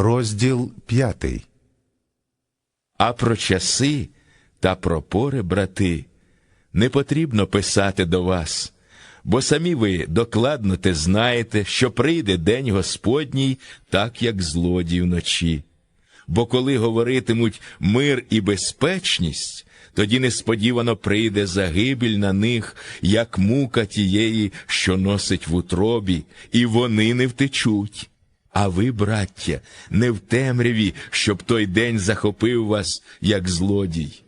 Розділ п'ятий. А про часи та про пори, брати, не потрібно писати до вас, бо самі ви докладно те знаєте, що прийде день Господній, так як злодій вночі. Бо коли говоритимуть мир і безпечність, тоді несподівано прийде загибель на них, як мука тієї, що носить в утробі, і вони не втечуть. А ви, браття, не в темряві, щоб той день захопив вас, як злодій.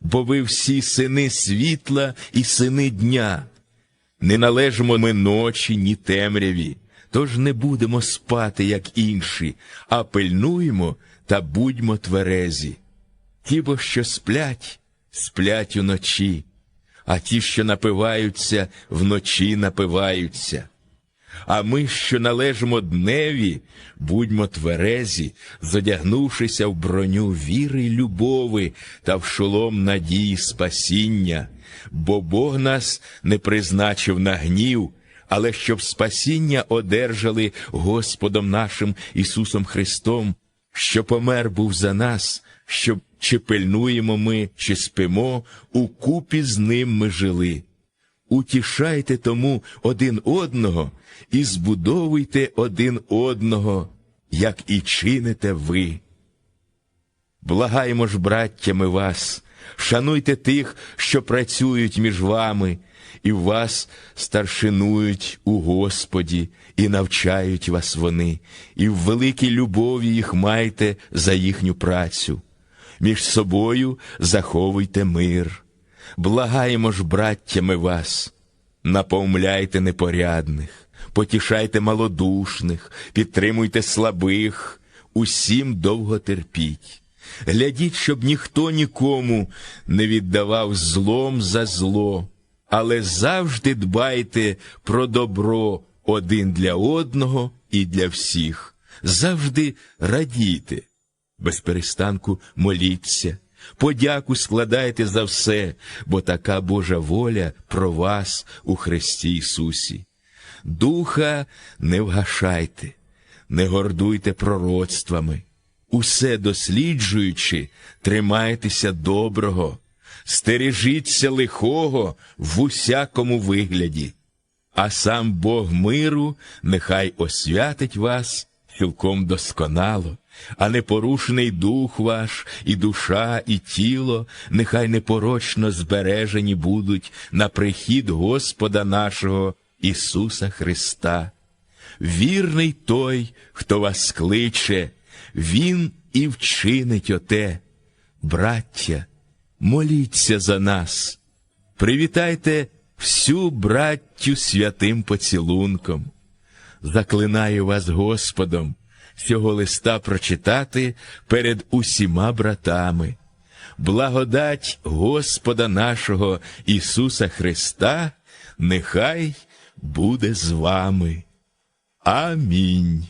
Бо ви всі сини світла і сини дня. Не належимо ми ночі, ні темряві, тож не будемо спати, як інші, а пильнуємо та будьмо тверезі. Ті, бо що сплять, сплять уночі, а ті, що напиваються, вночі напиваються. А ми, що належимо дневі, будьмо тверезі, зодягнувшися в броню віри й любови та в шолом надії спасіння, бо Бог нас не призначив на гнів, але щоб спасіння одержали Господом нашим Ісусом Христом, що помер був за нас, щоб чи пильнуємо ми, чи спимо, укупі з ним ми жили. Утішайте тому один одного і збудовуйте один одного, як і чините ви. Благаємо ж, браттями, вас, шануйте тих, що працюють між вами, і вас старшинують у Господі, і навчають вас вони, і в великій любові їх майте за їхню працю. Між собою заховуйте мир. Благаємо ж, браттями, вас, напомляйте непорядних, потішайте малодушних, підтримуйте слабих, усім довго терпіть. Глядіть, щоб ніхто нікому не віддавав злом за зло, але завжди дбайте про добро один для одного і для всіх. Завжди радійте, без перестанку моліться. Подяку складайте за все, бо така Божа воля про вас у Христі Ісусі. Духа не вгашайте, не гордуйте пророцтвами, усе досліджуючи, тримайтеся доброго, стережіться лихого в усякому вигляді, а сам Бог миру нехай освятить вас цілком досконало, а непорушний дух ваш, і душа, і тіло, нехай непорочно збережені будуть на прихід Господа нашого Ісуса Христа. Вірний той, хто вас кличе, Він і вчинить оте. Браття, моліться за нас, привітайте всю браттю святим поцілунком. Заклинаю вас Господом цього листа прочитати перед усіма братами. Благодать Господа нашого Ісуса Христа нехай буде з вами. Амінь.